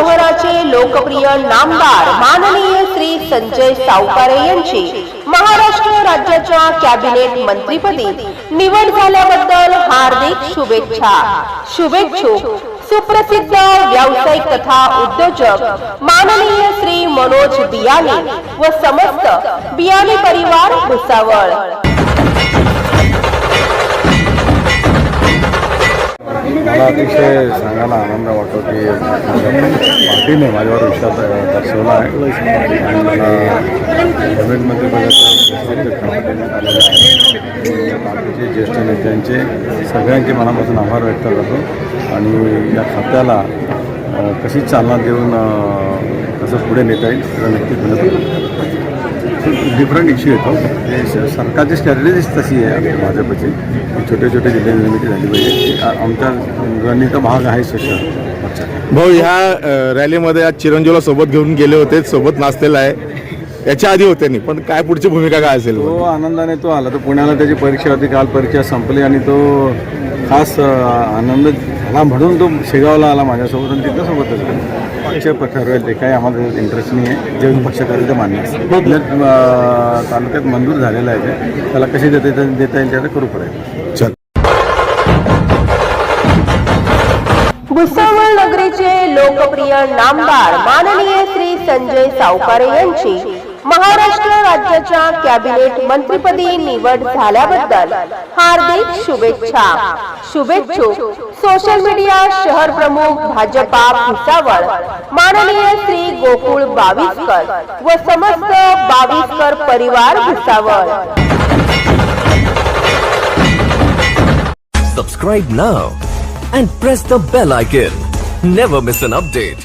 लोकप्रिय नामदार माननीय श्री संजय सावकारे यांची महाराष्ट्र राज्याच्या कॅबिनेट मंत्रीपदी निवड झाल्याबद्दल हार्दिक शुभेच्छा. शुभेच्छुक सुप्रसिद्ध व्यावसायिक तथा उद्योजक माननीय श्री मनोज बियाणे व समस्त बियाणे परिवार भुसावळ. अतिशय सांगायला आनंद वाटतो की पार्टीने माझ्यावर विश्वास दर्शवला आहे. आणि मला कॅबिनेटमध्ये देण्यात ज्येष्ठ नेत्यांचे सगळ्यांचे मनापासून आभार व्यक्त करतो. आणि या खात्याला कशी चालना देऊन कसं पुढे नेता येईल त्याचा नक्कीच डिफरंट इश्यू येतो. सरकारची स्ट्रॅटेजीच तशी आहे आपल्या भाजपची. छोटे छोटे जिल्हे निर्मिती झाली पाहिजे. आमच्या रणनीतीचा भाग आहे पक्षाचा भाऊ ह्या रॅलीमध्ये आज चिरंजीवला सोबत घेऊन गेले होते. सोबत नाचलेला आहे. याच्या आधी होते नाही पण काय पुढची भूमिका काय असेल? तो आनंदाने तो आला. तो पुण्याला त्याची परीक्षा होती. काल परीक्षा संपली आणि तो खास आनंद झाला म्हणून तो शेगावला आला माझ्यासोबत आणि तिथं सोबतच. पक्ष ठरवेल ते काही आम्हाला इंटरेस्ट नाही आहे जे पक्ष करेल ते मान्य तालुक्यात मंजूर झालेलं आहे ते त्याला कशी देता देता येईल त्याचं करू पडेल चल. भुसावळ नगरीचे लोकप्रिय नामदार माननीय श्री संजय सावकारे यांची महाराष्ट्र राज्याच्या कॅबिनेट मंत्रीपदी निवड हार्दिक शुभेच्छा शुभेच्छुक सोशल मीडिया शहर प्रमुख भाजपा भुसावळ, माननीय श्री गोकुळ बावीसकर व समस्त बावीसकर परिवार Bhusawal Subscribe now and press the bell icon. Never miss an update.